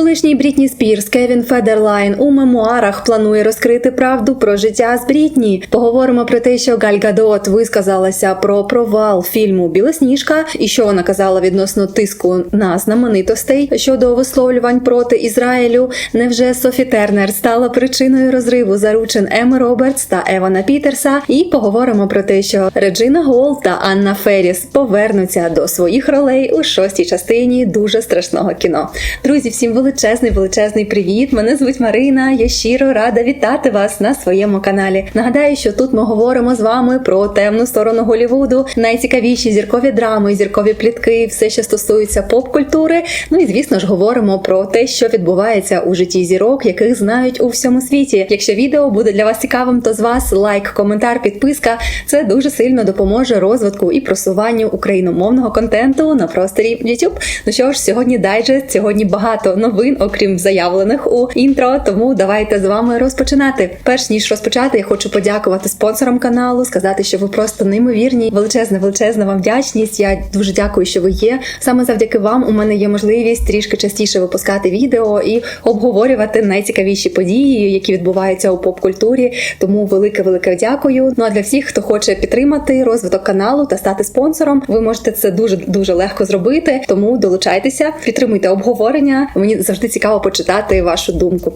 Колишній Брітні Спірс Кевін Федерлайн у мемуарах планує розкрити правду про життя з Брітні. Поговоримо про те, що Галь Гадот висказалася про провал фільму Білосніжка і що вона казала відносно тиску на знаменитостей щодо висловлювань проти Ізраїлю. Невже Софі Тернер стала причиною розриву заручин Еми Робертс та Евана Пітерса? І поговоримо про те, що Реджина Гол та Анна Ферріс повернуться до своїх ролей у шостій частині дуже страшного кіно. Друзі, всім величезний величезний привіт! Мене звуть Марина. Я щиро рада вітати вас на своєму каналі. Нагадаю, що тут ми говоримо з вами про темну сторону Голівуду, найцікавіші зіркові драми, зіркові плітки, все, що стосується поп-культури. Ну і звісно ж говоримо про те, що відбувається у житті зірок, яких знають у всьому світі. Якщо відео буде для вас цікавим, то з вас лайк, коментар, підписка. Це дуже сильно допоможе розвитку і просуванню україномовного контенту на просторі YouTube. Ну що ж, сьогодні дайджест, сьогодні багато новин, окрім заявлених у інтро. Тому давайте з вами розпочинати. Перш ніж розпочати, я хочу подякувати спонсорам каналу, сказати, що ви просто неймовірні. Величезна, величезна вам вдячність. Я дуже дякую, що ви є. Саме завдяки вам у мене є можливість трішки частіше випускати відео і обговорювати найцікавіші події, які відбуваються у поп-культурі. Тому велике, велике дякую. Ну а для всіх, хто хоче підтримати розвиток каналу та стати спонсором, ви можете це дуже дуже легко зробити. Тому долучайтеся, підтримуйте обговорення. Мені завжди цікаво почитати вашу думку.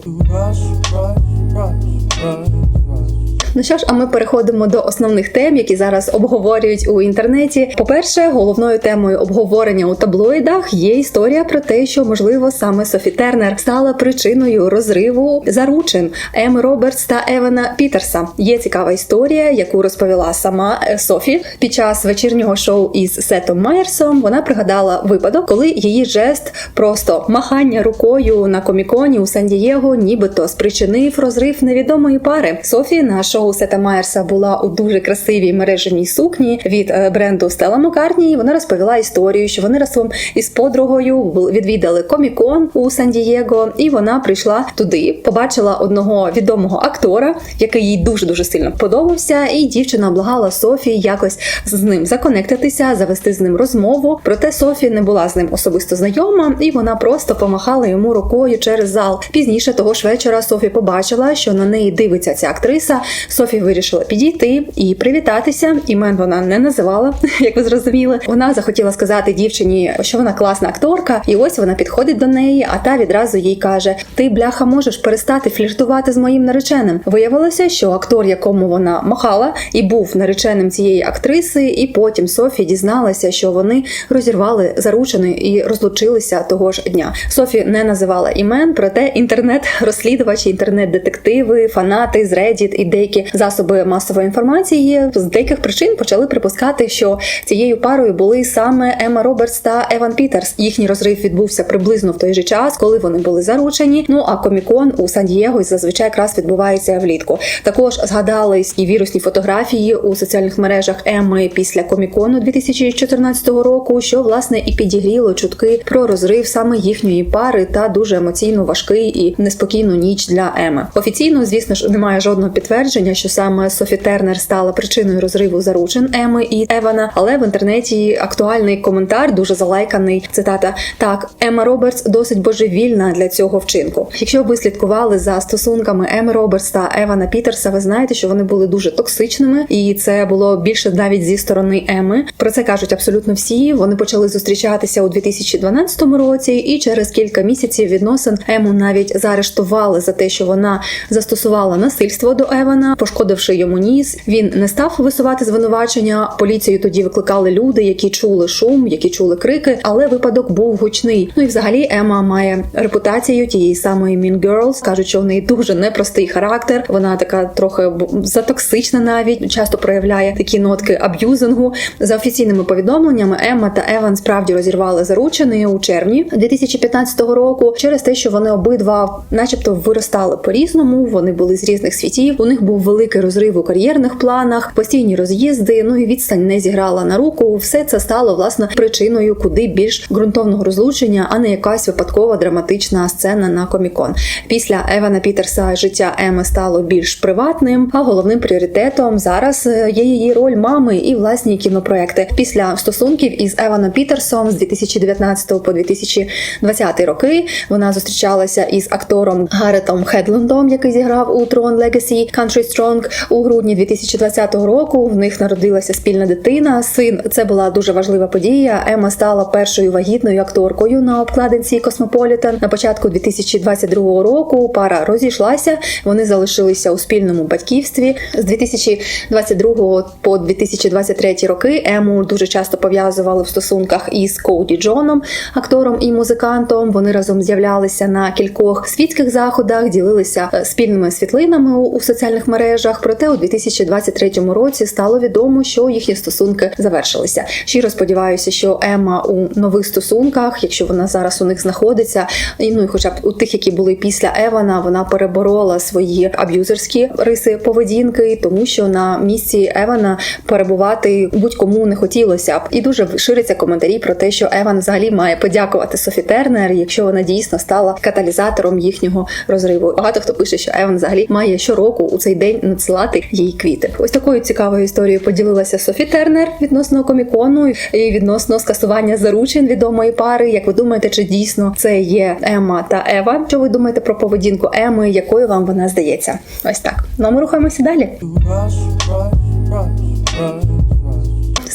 Ну що ж, а ми переходимо до основних тем, які зараз обговорюють у інтернеті. По-перше, головною темою обговорення у таблоїдах є історія про те, що можливо саме Софі Тернер стала причиною розриву заручин Еми Робертс та Евана Пітерса. Є цікава історія, яку розповіла сама е, Софі під час вечірнього шоу із Сетом Майерсом. Вона пригадала випадок, коли її жест просто махання рукою на коміконі у Сан-Дієго, нібито спричинив розрив невідомої пари. Софі на шоу Сета Майерса була у дуже красивій мережевній сукні від е, бренду Стелла Маккартні. Вона розповіла історію, що вони разом із подругою відвідали комікон у Сан-Дієго, і вона прийшла туди, побачила одного відомого актора, який їй дуже дуже сильно подобався. І дівчина благала Софі якось з ним законектитися, завести з ним розмову. Проте Софі не була з ним особисто знайома, і вона просто помахала йому рукою через зал. Пізніше того ж вечора Софі побачила, що на неї дивиться ця актриса. Софі вирішила підійти і привітатися. Імен вона не називала, як ви зрозуміли. Вона захотіла сказати дівчині, що вона класна акторка, і ось вона підходить до неї, а та відразу їй каже: Ти, бляха, можеш перестати фліртувати з моїм нареченим. Виявилося, що актор, якому вона махала, і був нареченим цієї актриси, і потім Софі дізналася, що вони розірвали заручини і розлучилися того ж дня. Софі не називала імен, проте інтернет-розслідувачі, інтернет-детективи, фанати з Reddit і деякі засоби масової інформації з деяких причин почали припускати, що цією парою були саме Ема Робертс та Еван Пітерс. Їхній розрив відбувся приблизно в той же час, коли вони були заручені. Ну а комікон у Сан-Дієго зазвичай якраз відбувається влітку. Також згадались і вірусні фотографії у соціальних мережах Еми після комікону 2014 року, що власне і підігріло чутки про розрив саме їхньої пари та дуже емоційно важкий і неспокійну ніч для Еми. Офіційно, звісно ж, немає жодного підтвердження, що саме Софі Тернер стала причиною розриву заручин Еми і Евана, але в інтернеті актуальний коментар дуже залайканий. Цитата: так, Ема Робертс досить божевільна для цього вчинку. Якщо ви слідкували за стосунками Еми Робертс та Евана Пітерса, ви знаєте, що вони були дуже токсичними, і це було більше навіть зі сторони Еми. Про це кажуть абсолютно всі. Вони почали зустрічатися у 2012 році, і через кілька місяців відносин Ему навіть заарештували за те, що вона застосувала насильство до Евана, пошкодивши йому ніс. Він не став висувати звинувачення. Поліцію тоді викликали люди, які чули шум, які чули крики, але випадок був гучний. Ну і взагалі Ема має репутацію тієї самої Mean Girls. кажуть, що в неї дуже непростий характер. Вона така трохи затоксична, навіть часто проявляє такі нотки аб'юзингу. За офіційними повідомленнями, Емма та Еван справді розірвали заручини у червні 2015 року через те, що вони обидва, начебто, виростали по різному. Вони були з різних світів. У них був великий розрив у кар'єрних планах, постійні роз'їзди. Ну і відстань не зіграла на руку. Все це стало власне причиною куди більш ґрунтовного розлучення, а не якась випадкова драматична сцена на комікон. Після Евана Пітерса життя Еми стало більш приватним, а головним пріоритетом зараз е, є її роль мами і власні кінопроекти. Після стосунків із Еваном Пітерсом з 2019 по 2020 роки вона зустрічалася із актором Гаретом Хедлендом, який зіграв у Tron Legacy Country Strong у грудні 2020 року. В них народилася спільна дитина. Син це була дуже важлива подія. Ема стала першою вагітною акторкою на обкладинці Cosmopolitan. На початку 2022 року пара розійшлася. Вони залишилися у спільному батьківстві з 2022 по 2023 роки. Ему дуже часто пов'язували в стосунках із Коуді Джоном, актором і музикантом. Вони разом з'являлися на кількох світських заходах, ділилися е, спільними світлинами у соціальних мережах. Проте у 2023 році стало відомо, що їхні стосунки завершилися. Щиро сподіваюся, що Ема у нових стосунках, якщо вона зараз у них знаходиться, і ну і хоча б у тих, які були після Евана, вона переборола свої аб'юзерські риси поведінки, тому що на місці Евана перебувати будь-кому не хотілося б. І дуже ширяться коментарі про те, що Еван взагалі має подякувати Софі Тернер, якщо вона дійсно стала каталізатором їхнього розриву. Багато хто пише, що Еван взагалі має щороку у цей день надсилати їй квіти. Ось такою цікавою історією поділилася Софі Тернер відносно комікону і відносно скасування заручин відомої пари. Як ви думаєте, чи дійсно це є Ема та Ева? Що ви думаєте про поведінку Еми? Якою вам вона здається? Ось так. Ну а ми рухаємося далі.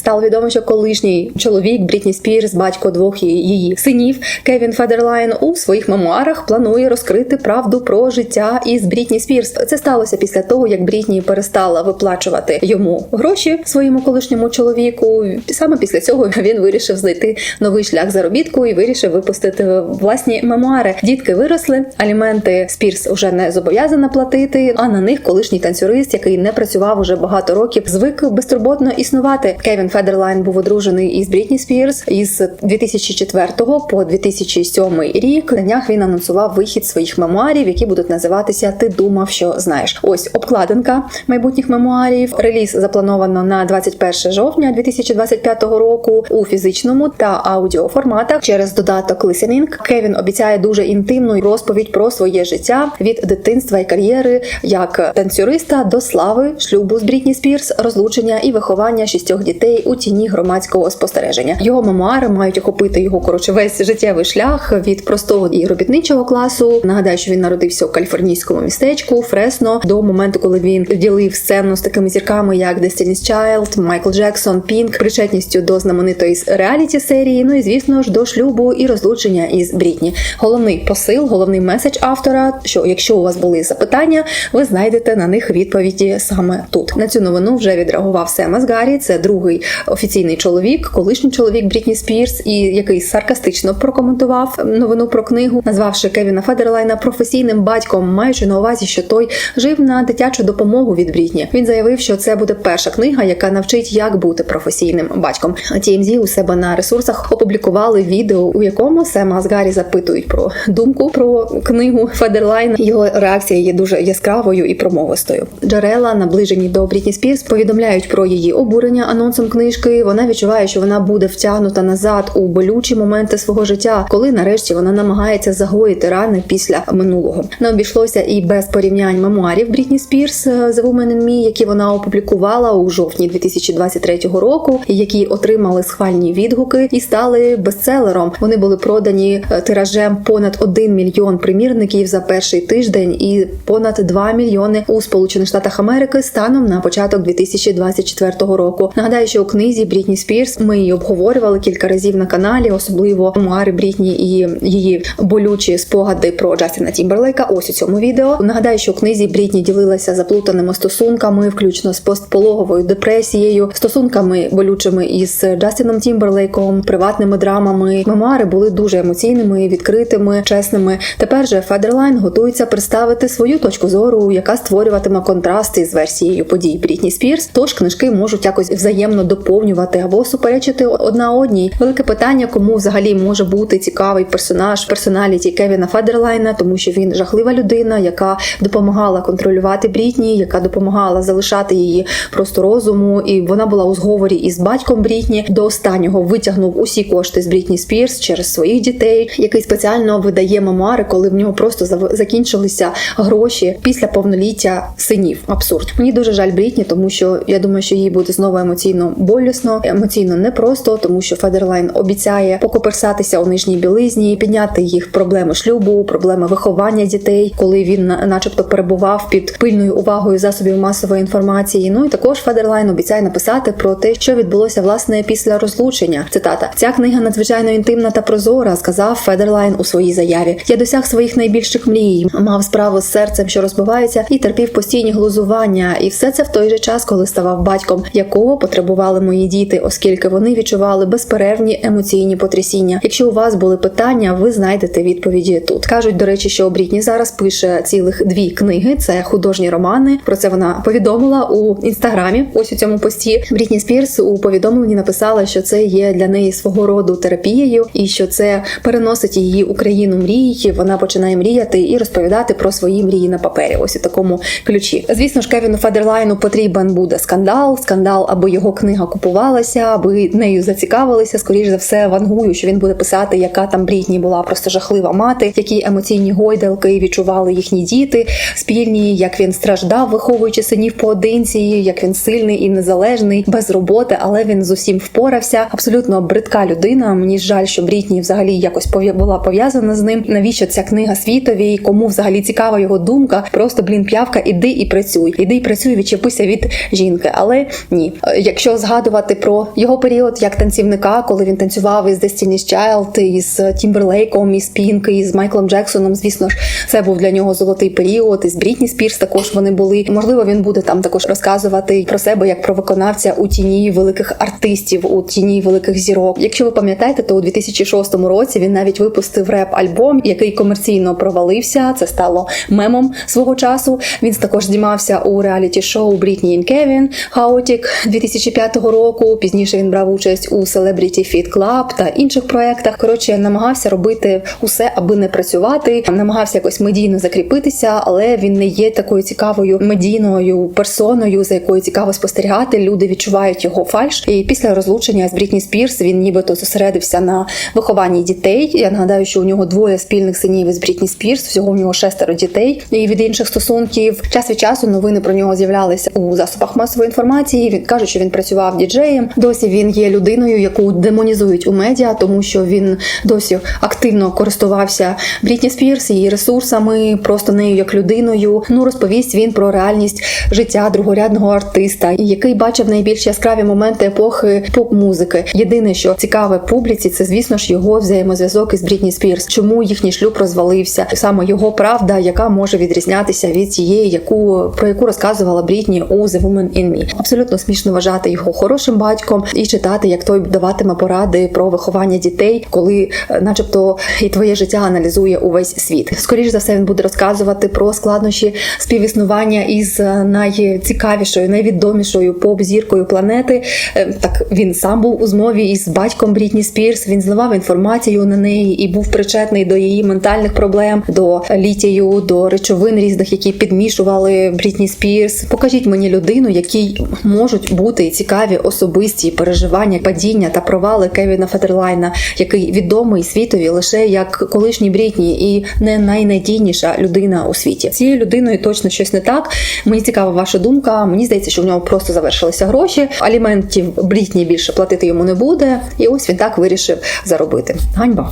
Стало відомо, що колишній чоловік Брітні Спірс, батько двох її- синів Кевін Федерлайн, у своїх мемуарах планує розкрити правду про життя із Брітні Спірс. Це сталося після того, як Брітні перестала виплачувати йому гроші своєму колишньому чоловіку. Саме після цього він вирішив знайти новий шлях заробітку і вирішив випустити власні мемуари. Дітки виросли, аліменти Спірс вже не зобов'язана платити. А на них колишній танцюрист, який не працював уже багато років, звик безтурботно існувати. Кевін Федерлайн був одружений із Брітні Спірс із 2004 по 2007 рік. На днях він анонсував вихід своїх мемуарів, які будуть називатися Ти думав, що знаєш. Ось обкладинка майбутніх мемуарів. Реліз заплановано на 21 жовтня 2025 року у фізичному та аудіо форматах через додаток Listening. Кевін обіцяє дуже інтимну розповідь про своє життя від дитинства і кар'єри як танцюриста до слави, шлюбу з Брітні Спірс, розлучення і виховання шістьох дітей у тіні громадського спостереження. Його мемуари мають охопити його коротше весь життєвий шлях від простого і робітничого класу. Нагадаю, що він народився у каліфорнійському містечку Фресно до моменту, коли він ділив сцену з такими зірками, як Destiny's Child, Майкл Джексон, Пінк, причетністю до знаменитої реаліті серії. Ну і звісно ж до шлюбу і розлучення із Брітні. Головний посил, головний меседж автора. Що якщо у вас були запитання, ви знайдете на них відповіді саме тут. На цю новину вже відреагував Сем Асгарі. Це другий офіційний чоловік, колишній чоловік Брітні Спірс, і який саркастично прокоментував новину про книгу, назвавши Кевіна Федерлайна професійним батьком, маючи на увазі, що той жив на дитячу допомогу від Брітні. Він заявив, що це буде перша книга, яка навчить, як бути професійним батьком. TMZ у себе на ресурсах опублікували відео, у якому Сема Асгарі запитують про думку про книгу Федерлайна. Його реакція є дуже яскравою і промовистою. Джерела, наближені до Брітні Спірс, повідомляють про її обурення анонсом книжки. Вона відчуває, що вона буде втягнута назад у болючі моменти свого життя, коли нарешті вона намагається загоїти рани після минулого. Не обійшлося і без порівнянь мемуарів Брітні Спірс е, The Woman in Me, які вона опублікувала у жовтні 2023 року, які отримали схвальні відгуки і стали бестселером. Вони були продані е, тиражем понад 1 мільйон примірників за перший тиждень і понад 2 мільйони у Сполучених Штатах Америки станом на початок 2024 року. Нагадаю, що у книзі Брітні Спірс ми її обговорювали кілька разів на каналі, особливо мемуари Брітні і її болючі спогади про Джастіна Тімберлейка. Ось у цьому відео. Нагадаю, що у книзі Брітні ділилася заплутаними стосунками, включно з постпологовою депресією, стосунками болючими із Джастіном Тімберлейком, приватними драмами. Мемуари були дуже емоційними, відкритими, чесними. Тепер же Федерлайн готується представити свою точку зору, яка створюватиме контрасти з версією подій Брітні Спірс. Тож книжки можуть якось взаємно доповнити доповнювати або суперечити одна одній. Велике питання, кому взагалі може бути цікавий персонаж персоналіті Кевіна Федерлайна, тому що він жахлива людина, яка допомагала контролювати Брітні, яка допомагала залишати її просто розуму, і вона була у зговорі із батьком Брітні. До останнього витягнув усі кошти з Брітні Спірс через своїх дітей, який спеціально видає мемуари, коли в нього просто закінчилися гроші після повноліття синів. Абсурд. Мені дуже жаль Брітні, тому що я думаю, що їй буде знову емоційно болісно, емоційно непросто, тому що Федерлайн обіцяє покоперсатися у нижній білизні, підняти їх проблеми шлюбу, проблеми виховання дітей, коли він начебто перебував під пильною увагою засобів масової інформації. Ну і також Федерлайн обіцяє написати про те, що відбулося власне після розлучення. Цитата: ця книга надзвичайно інтимна та прозора, сказав Федерлайн у своїй заяві. Я досяг своїх найбільших мрій, мав справу з серцем, що розбивається, і терпів постійні глузування. І все це в той же час, коли ставав батьком, якого потребували мої діти, оскільки вони відчували безперервні емоційні потрясіння. Якщо у вас були питання, ви знайдете відповіді тут. кажуть, до речі, що Брітні зараз пише цілих дві книги. Це художні романи. Про це вона повідомила у інстаграмі. Ось у цьому пості. Брітні Спірс у повідомленні написала, що це є для неї свого роду терапією, і що це переносить її у країну мрій. Вона починає мріяти і розповідати про свої мрії на папері. Ось у такому ключі. Звісно ж, Кевіну Федерлайну потрібен буде скандал. Скандал, аби його книга купувалася, аби нею зацікавилися. Скоріш за все, вангую, що він буде писати, яка там Брітні була просто жахлива мати, які емоційні гойдалки відчували їхні діти спільні, як він страждав, виховуючи синів поодинці, як він сильний і незалежний, без роботи, але він з усім впорався. Абсолютно бридка людина. Мені жаль, що Брітні взагалі якось була пов'язана з ним. Навіщо ця книга світовій? Кому взагалі цікава його думка? Просто блін, п'явка, іди і працюй. Іди і працюй, відчепися від жінки. Але ні, Е, якщо згадувати про його період як танцівника, коли він танцював із Destiny's Child, із Тімберлейком, із Пінк, із Майклом Джексоном, звісно ж, це був для нього золотий період. Із Брітні Спірс також вони були. Можливо, він буде там також розказувати про себе як про виконавця у тіні великих артистів, у тіні великих зірок. Якщо ви пам'ятаєте, то у 2006 році він навіть випустив реп-альбом, який комерційно провалився. Це стало мемом свого часу. Він також знімався у реаліті-шоу Брітні і Кевін Хаотік 2005 року. Пізніше він брав участь у Celebrity Fit Club та інших проєктах. Коротше, намагався робити усе, аби не працювати, намагався якось медійно закріпитися, але він не є такою цікавою медійною персоною, за якою цікаво спостерігати. Люди відчувають його фальш. І після розлучення з Брітні Спірс він нібито зосередився на вихованні дітей. Я нагадаю, що у нього двоє спільних синів із Брітні Спірс. Всього у нього шестеро дітей. І від інших стосунків час від часу новини про нього з'являлися у засобах масової інформації. Він каже, що він працював діджеєм. Досі він є людиною, яку демонізують у медіа, тому що він досі активно користувався Брітні Спірс її ресурсами, просто нею як людиною. Ну розповість він про реальність життя другорядного артиста, який бачив найбільш яскраві моменти епохи поп-музики. Єдине, що цікаве публіці, це звісно ж його взаємозв'язок із Брітні Спірс. Чому їхній шлюб розвалився? Саме його правда, яка може відрізнятися від тієї, яку про яку розказувала Брітні у The Woman in Me. Абсолютно смішно вважати його хорошим батьком і читати, як той даватиме поради про виховання дітей, коли, е, начебто, і твоє життя аналізує увесь світ. Скоріш за все, він буде розказувати про складнощі співіснування із е, найцікавішою, найвідомішою поп-зіркою планети. Е, Так він сам був у змові із батьком Брітні Спірс. Він зливав інформацію на неї і був причетний до її ментальних проблем, до літію, до речовин різних, які підмішували Брітні Спірс. Покажіть мені людину, якій можуть бути цікаві особисті переживання, падіння та провали Кевіна Федерлайна, який відомий світові лише як колишній Брітні і не найнадійніша людина у світі. Цією людиною точно щось не так. Мені цікава ваша думка. Мені здається, що в нього просто завершилися гроші. Аліментів Брітні більше платити йому не буде. І ось він так вирішив заробити. Ганьба.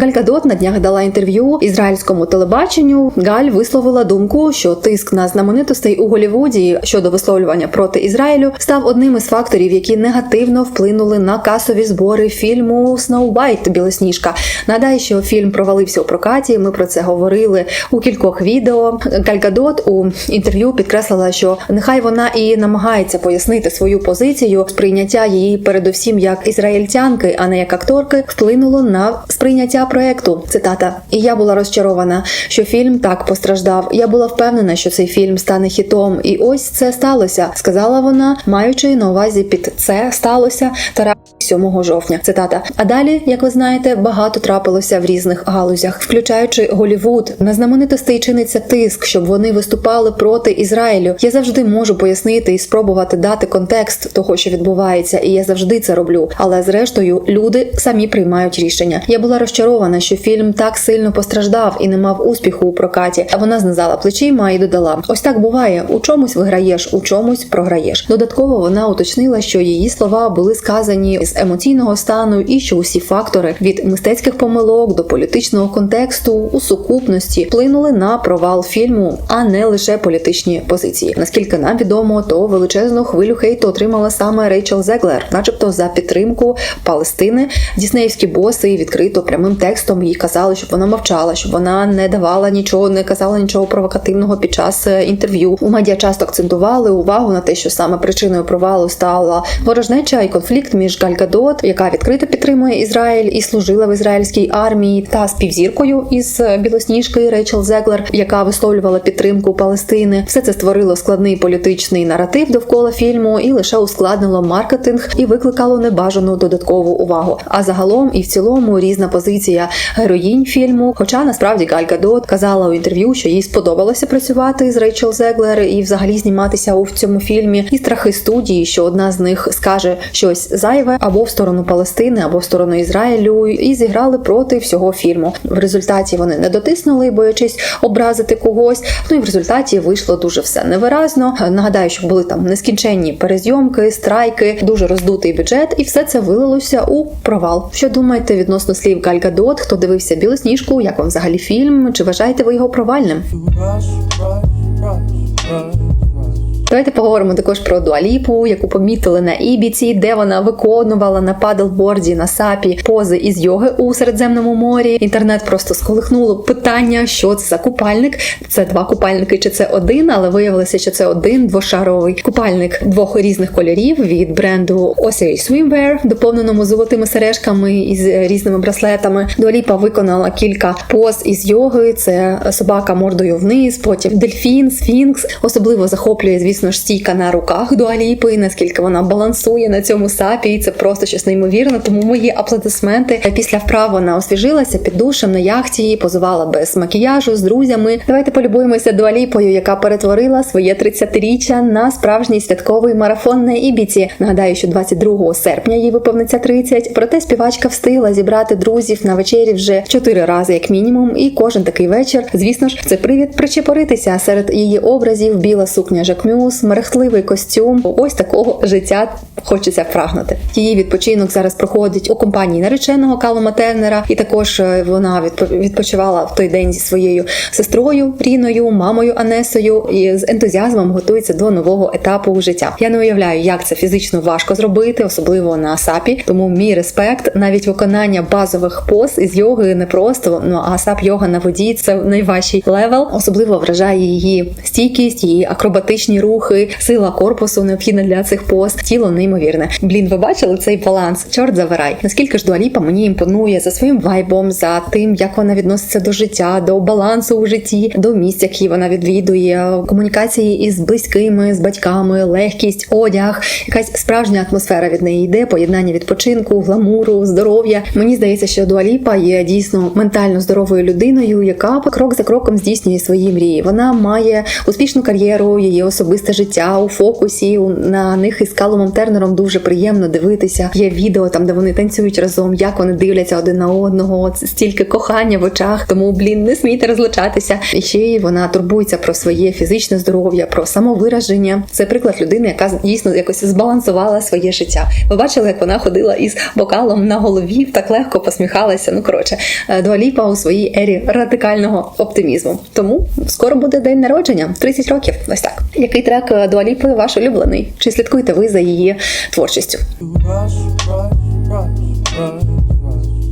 Галь Гадот на днях дала інтерв'ю ізраїльському телебаченню. Галь висловила думку, що тиск на знаменитостей у Голівуді щодо висловлювання проти Ізраїлю став одним із факторів, які негативно вплинули на касові збори фільму White Білосніжка. Нагадаю, що фільм провалився у прокаті. Ми про це говорили у кількох відео. Галь Гадот у інтерв'ю підкреслила, що нехай вона і намагається пояснити свою позицію, сприйняття її передусім як ізраїльтянки, а не як акторки, вплинуло на сприйняття проекту. Цитата: І я була розчарована, що фільм так постраждав. Я була впевнена, що цей фільм стане хітом, і ось це сталося, сказала вона, маючи на увазі під це сталося та 7 жовтня. Цитата. А далі, як ви знаєте, багато трапилося в різних галузях, включаючи Голівуд. На знаменитостей чиниться тиск, щоб вони виступали проти Ізраїлю. Я завжди можу пояснити і спробувати дати контекст того, що відбувається, і я завжди це роблю. Але зрештою люди самі приймають рішення. Я була розчарована, що фільм так сильно постраждав і не мав успіху у прокаті. А вона знизала плечима і додала: ось так буває. У чомусь виграєш, у чомусь програєш. Додатково вона уточнила, що її слова були сказані з емоційного стану, і що усі фактори від мистецьких помилок до політичного контексту у сукупності вплинули на провал фільму, а не лише політичні позиції. Наскільки нам відомо, то величезну хвилю хейту отримала саме Рейчел Зеглер, начебто за підтримку Палестини. Діснеївські боси відкрито прямим текстом їй казали, щоб вона мовчала, щоб вона не давала нічого, не казала нічого провокативного під час е, інтерв'ю. У медіа часто акцентували увагу на те, що саме причиною провалу стала ворожнеча і конфлікт між Галь Гадот, яка відкрито підтримує Ізраїль і служила в ізраїльській армії, та співзіркою із білосніжки Рейчел Зеглер, яка висловлювала підтримку Палестини. Все це створило складний політичний наратив довкола фільму і лише ускладнило маркетинг і викликало небажану додаткову увагу. А загалом і в цілому різна позиція героїнь фільму. Хоча насправді Галь Гадот казала у інтерв'ю, що їй сподобалося працювати з Рейчел Зеглер і взагалі зніматися у цьому фільмі. І страхи студії, що одна з них скаже щось зайве або в сторону Палестини, або в сторону Ізраїлю, і зіграли проти всього фільму. В результаті вони не дотиснули, боячись образити когось. Ну і в результаті вийшло дуже все невиразно. Нагадаю, що були там нескінченні перезйомки, страйки, дуже роздутий бюджет, і все це вилилося у провал. Що думаєте відносно слів Галь? Хто дивився білосніжку? Як вам взагалі фільм? Чи вважаєте ви його провальним? Давайте поговоримо також про Дуаліпу, яку помітили на Ібіці, де вона виконувала на падлборді на сапі пози із йоги у Середземному морі. Інтернет просто сколихнуло питання, що це за купальник. Це два купальники, чи це один, але виявилося, що це один двошаровий купальник двох різних кольорів від бренду Osiris Swimwear, доповненому золотими сережками із різними браслетами. Дуаліпа виконала кілька поз із йоги. Це собака мордою вниз, потім дельфін, сфінкс. Особливо захоплює, звісно ж, стійка на руках Дуаліпи, наскільки вона балансує на цьому сапі. І це просто щось неймовірне. Тому мої аплодисменти. Після вправ вона освіжилася під душем на яхті, позувала без макіяжу з друзями. Давайте полюбуємося Дуаліпою, яка перетворила своє 30-річчя на справжній святковий марафон на Ібіці. Нагадаю, що 22 серпня їй виповниться 30, Проте співачка встигла зібрати друзів на вечері вже чотири рази, як мінімум. І кожен такий вечір, звісно ж, це привід причепоритися серед її образів. Біла сукня Мерехтливий костюм. Ось такого життя хочеться прагнути. Її відпочинок зараз проходить у компанії нареченого Калума Тернера, і також е, вона відпо- відпочивала в той день зі своєю сестрою Ріною, мамою Анесою, і з ентузіазмом готується до нового етапу життя. Я не уявляю, як це фізично важко зробити, особливо на сапі. Тому мій респект, навіть виконання базових поз із йоги не просто. Ну а сап йога на воді це найважчий левел. Особливо вражає її стійкість, її акробатичні рухи, сила корпусу необхідна для цих поз. Тіло неймовірне. Блін, ви бачили цей баланс? Чорт забирай. Наскільки ж Дуаліпа мені імпонує за своїм вайбом, за тим, як вона відноситься до життя, до балансу у житті, до місць, які вона відвідує, комунікації із близькими, з батьками, легкість, одяг, якась справжня атмосфера від неї йде, поєднання відпочинку, гламуру, здоров'я. Мені здається, що Дуаліпа є дійсно ментально здоровою людиною, яка крок за кроком здійснює свої мрії. Вона має успішну кар'єру, її особисте життя у фокусі. На них із Калумом Тернером дуже приємно дивитися. Є відео там, де вони танцюють разом, як вони дивляться один на одного. Це стільки кохання в очах. Тому блін, не смійте розлучатися. І ще й вона турбується про своє фізичне здоров'я, про самовираження. Це приклад людини, яка дійсно якось збалансувала своє життя. Ви бачили, як вона ходила із бокалом на голові, так легко посміхалася. Ну коротше, е, Дуаліпа у своїй ері радикального оптимізму. Тому скоро буде день народження, 30 років. Ось так. Який трек е, Дуаліпи ваш улюблений? Чи слідкуєте ви за її творчістю?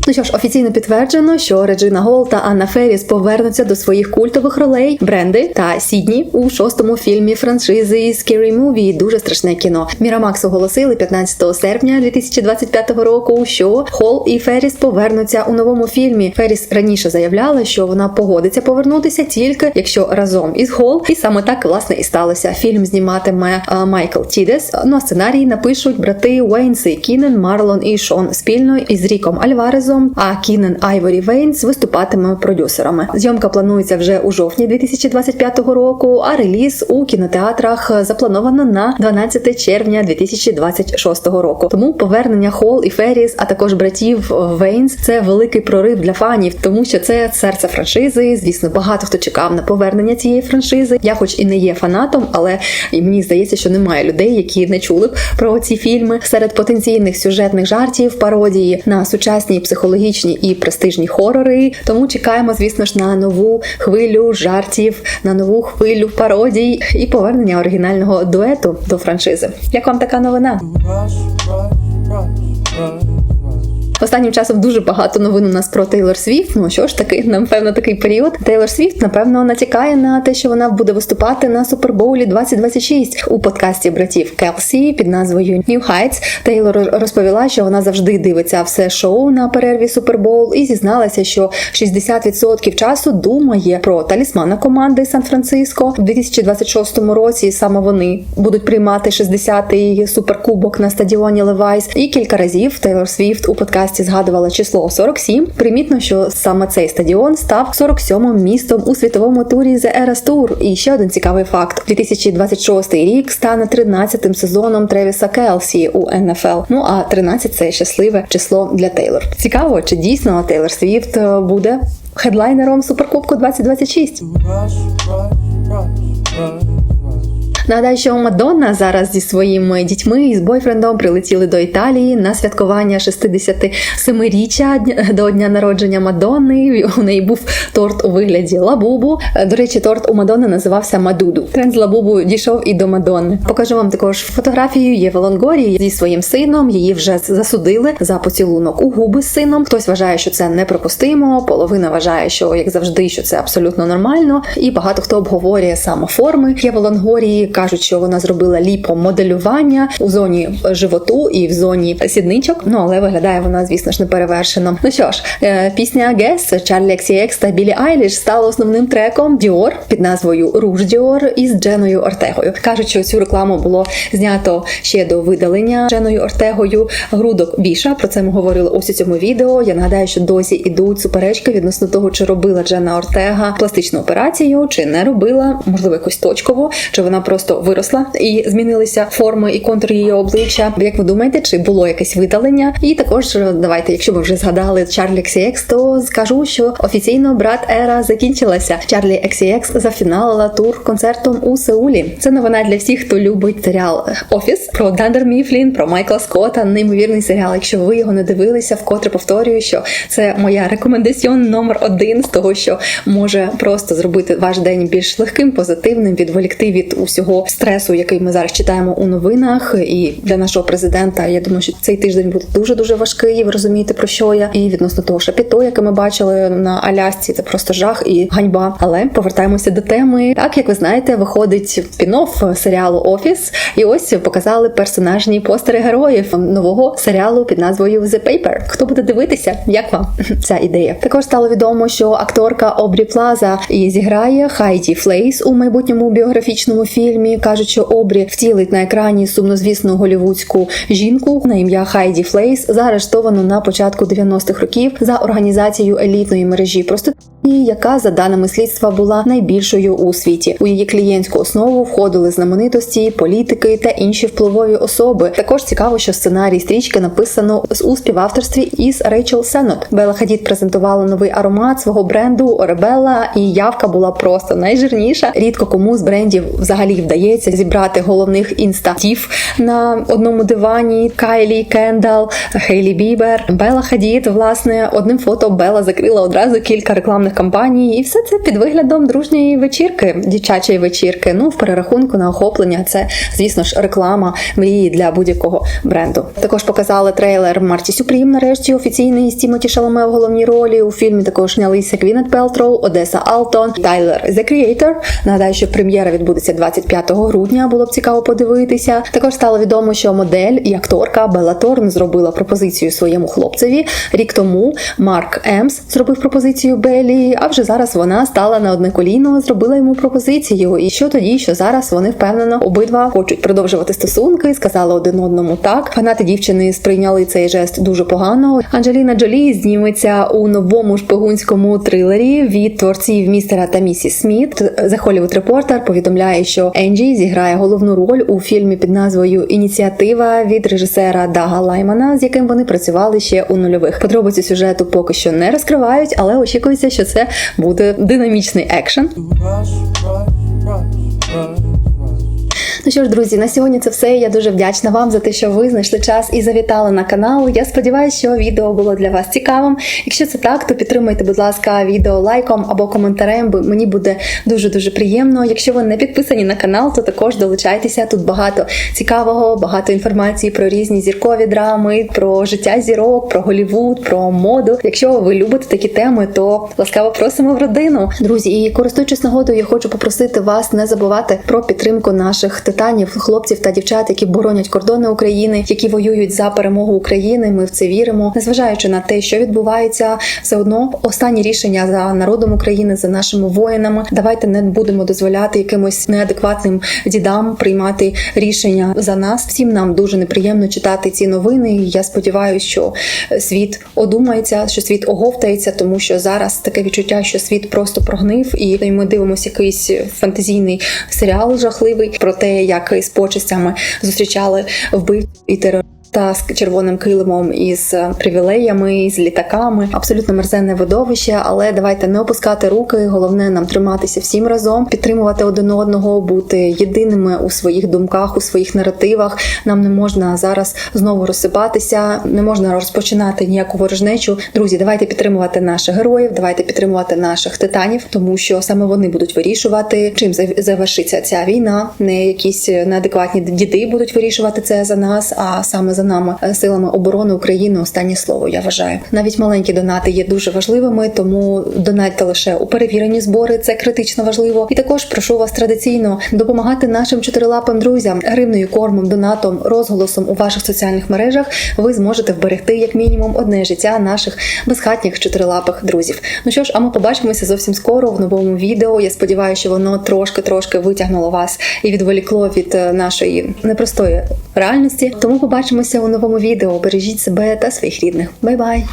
Ну що ж, офіційно підтверджено, що Реджина Гол та Анна Ферріс повернуться до своїх культових ролей Бренди та Сідні у шостому фільмі франшизи Scary Movie Дуже страшне кіно. Мірамакс оголосили 15 серпня 2025 року, що Хол і Ферріс повернуться у новому фільмі. Ферріс раніше заявляла, що вона погодиться повернутися тільки якщо разом із Гол, і саме так власне і сталося. Фільм зніматиме а, Майкл Тідес. Ну а сценарій напишуть брати Уейнси Кінен, Марлон і Шон спільно із Ріком Альварезом. А Кінен Айворі Вейнс виступатиме продюсерами. Зйомка планується вже у жовтні 2025 року. А реліз у кінотеатрах заплановано на 12 червня 2026 року. Тому повернення Хол і Ферріс, а також братів Вейнс це великий прорив для фанів, тому що це серце франшизи. Звісно, багато хто чекав на повернення цієї франшизи. Я, хоч і не є фанатом, але і мені здається, що немає людей, які не чули б про ці фільми. Серед потенційних сюжетних жартів, пародії на сучасні психологічні і престижні хорори. Тому чекаємо, звісно ж, на нову хвилю жартів, на нову хвилю пародій і повернення оригінального дуету до франшизи. Як вам така новина? Останнім часом дуже багато новин у нас про Тейлор Свіфт. Ну що ж таки, напевно, такий період. Тейлор Свіфт, напевно, натякає на те, що вона буде виступати на Супербоулі 2026 у подкасті братів Келсі під назвою New Heights. Тейлор розповіла, що вона завжди дивиться все шоу на перерві Супербоул і зізналася, що 60% часу думає про талісмана команди Сан-Франциско. У 2026 році саме вони будуть приймати 60-й суперкубок на стадіоні Левайс. І кілька разів Тейлор Свіфт у подкасті згадувала число 47. Примітно, що саме цей стадіон став 47-м містом у світовому турі The Eras Tour. І ще один цікавий факт: 2026 рік стане 13-тим сезоном Тревіса Келсі у НФЛ. Ну а 13 – це щасливе число для Тейлор. Цікаво, чи дійсно Тейлор Свіфт е, буде хедлайнером Суперкубку 2026. Нагадаю, що Мадонна зараз зі своїми дітьми і з бойфрендом прилетіли до Італії на святкування 67-річчя дня- до дня народження Мадонни. У неї був торт у вигляді лабубу. До речі, торт у Мадонни називався Мадуду. Тренд з лабубу дійшов і до Мадонни. Покажу вам також фотографію Єви Лонгорі зі своїм сином. Її вже засудили за поцілунок у губи з сином. Хтось вважає, що це неприпустимо. Половина вважає, що як завжди, що це абсолютно нормально. І багато хто обговорює саме форми Єви Лонгорії. Кажуть, що вона зробила ліпомоделювання у зоні животу і в зоні сідничок. Ну але виглядає вона, звісно ж, не перевершено. Ну що ж, е, пісня Guess Чарлі XCX та Білі Айліш стала основним треком Dior під назвою Rouge Dior із Дженою Ортегою. Кажуть, що цю рекламу було знято ще до видалення Дженою Ортегою грудок Біша. Про це ми говорили ось у цьому відео. Я нагадаю, що досі ідуть суперечки відносно того, чи робила Джена Ортега пластичну операцію, чи не робила, можливо, якось точково, чи вона просто виросла і змінилися форми і контур її обличчя. Як ви думаєте, чи було якесь видалення? І також е, давайте, якщо ви вже згадали Чарлі XCX, то скажу, що офіційно брат ера закінчилася. Чарлі XCX зафіналила тур концертом у Сеулі. Це новина для всіх, хто любить серіал Офіс про Дандер Міфлін, про Майкла Скотта. Неймовірний серіал. Якщо ви його не дивилися, вкотре повторюю, що це моя рекомендаціон номер один з того, що може просто зробити ваш день більш легким, позитивним, відволікти від усього стресу, який ми зараз читаємо у новинах. І для нашого президента я думаю, що цей тиждень буде дуже дуже важкий. Ви розумієте про що я? І відносно того шапіто, яке ми бачили на Алясці, це просто жах і ганьба. Але повертаємося до теми. Так як ви знаєте, виходить спін-офф серіалу Офіс, і ось показали персонажні постери героїв нового серіалу під назвою The Paper. Хто буде дивитися? Як вам ця ідея? Також стало відомо, що акторка Обрі Плаза і зіграє Хайді Флейс у майбутньому біографічному фільмі. Кажуть, кажучи, Обрі втілить на екрані сумнозвісну голівудську жінку на ім'я Хайді Флейс, заарештовано на початку 90-х років за організацію елітної мережі проституції, яка за даними слідства була найбільшою у світі. У її клієнтську основу входили знаменитості, політики та інші впливові особи. Також цікаво, що сценарій стрічки написано з у співавторстві із Рейчел Сенот. Бела Хадід презентувала новий аромат свого бренду Оребелла, і явка була просто найжирніша. Рідко кому з брендів взагалі вдається зібрати головних інстатів на одному дивані. Кайлі Кендал, Хейлі Бібер, Бела Хадід. Власне, одним фото Бела закрила одразу кілька рекламних кампанії, і все це під виглядом дружньої вечірки, дівчачої вечірки. Ну, в перерахунку на охоплення це, звісно ж, реклама мрії для будь-якого бренду. Також показали трейлер Марті Сюпрім, нарешті офіційний з Тімоті Шаломе в головній ролі. У фільмі також знялися Квінет Пелтроу, Одеса Алтон, Тайлер The Creator. Нагадаю, що прем'єра відбудеться 25 грудня. Було б цікаво подивитися. Також стало відомо, що модель і акторка Белла Торн зробила пропозицію своєму хлопцеві. Рік тому Марк Емс зробив пропозицію Беллі, а вже зараз вона стала на одне коліно, зробила йому пропозицію. І що тоді, що зараз вони впевнено обидва хочуть продовжувати стосунки, сказали один одному так. Фанати дівчини сприйняли цей жест дуже погано. Анджеліна Джолі зніметься у новому шпигунському трилері від творців містера та місіс Сміт. The Hollywood Reporter повідомляє, що Енджі зіграє головну роль у фільмі під назвою Ініціатива від режисера Дага Лаймана, з яким вони працювали ще у нульових. Подробиці сюжету поки що не розкривають, але очікується, що це буде динамічний екшен. Ну що ж, друзі, на сьогодні це все. Я дуже вдячна вам за те, що ви знайшли час і завітали на канал. Я сподіваюся, що відео було для вас цікавим. Якщо це так, то підтримайте, будь ласка, відео лайком або коментарем, бо мені буде дуже дуже приємно. Якщо ви не підписані на канал, то також долучайтеся. Тут багато цікавого, багато інформації про різні зіркові драми, про життя зірок, про Голівуд, про моду. Якщо ви любите такі теми, то ласкаво просимо в родину. Друзі, і користуючись нагодою, я хочу попросити вас не забувати про підтримку наших титанів, хлопців та дівчат, які боронять кордони України, які воюють за перемогу України. Ми в це віримо, незважаючи на те, що відбувається, все одно останні рішення за народом України, за нашими воїнами. Давайте не будемо дозволяти якимось неадекватним дідам приймати рішення за нас. Всім нам дуже неприємно читати ці новини. Я сподіваюся, що світ одумається, що світ оговтається, тому що зараз таке відчуття, що світ просто прогнив, і ми дивимося якийсь фантазійний серіал жахливий про те, як із почестями зустрічали вбивців і терористів. Та з червоним килимом із е, привілеями, з літаками, абсолютно мерзенне видовище. Але давайте не опускати руки. Головне нам триматися всім разом, підтримувати один одного, бути єдиними у своїх думках, у своїх наративах. Нам не можна зараз знову розсипатися, не можна розпочинати ніяку ворожнечу. Друзі, давайте підтримувати наших героїв, давайте підтримувати наших титанів, тому що саме вони будуть вирішувати, чим завершиться ця війна. Не якісь неадекватні діди будуть вирішувати це за нас, а саме за нами е, силами оборони України. Останнє слово я вважаю. Навіть маленькі донати є дуже важливими, тому донатьте лише у перевірені збори. Це критично важливо. І також прошу вас традиційно допомагати нашим чотирилапим друзям гривною, кормом, донатом, розголосом у ваших соціальних мережах. Ви зможете вберегти як мінімум одне життя наших безхатніх чотирилапих друзів. Ну що ж, а ми побачимося зовсім скоро в новому відео. Я сподіваюся, що воно трошки-трошки витягнуло вас і відволікло від е, нашої непростої реальності. Тому побачимося у новому відео. Бережіть себе та своїх рідних. Бай-бай!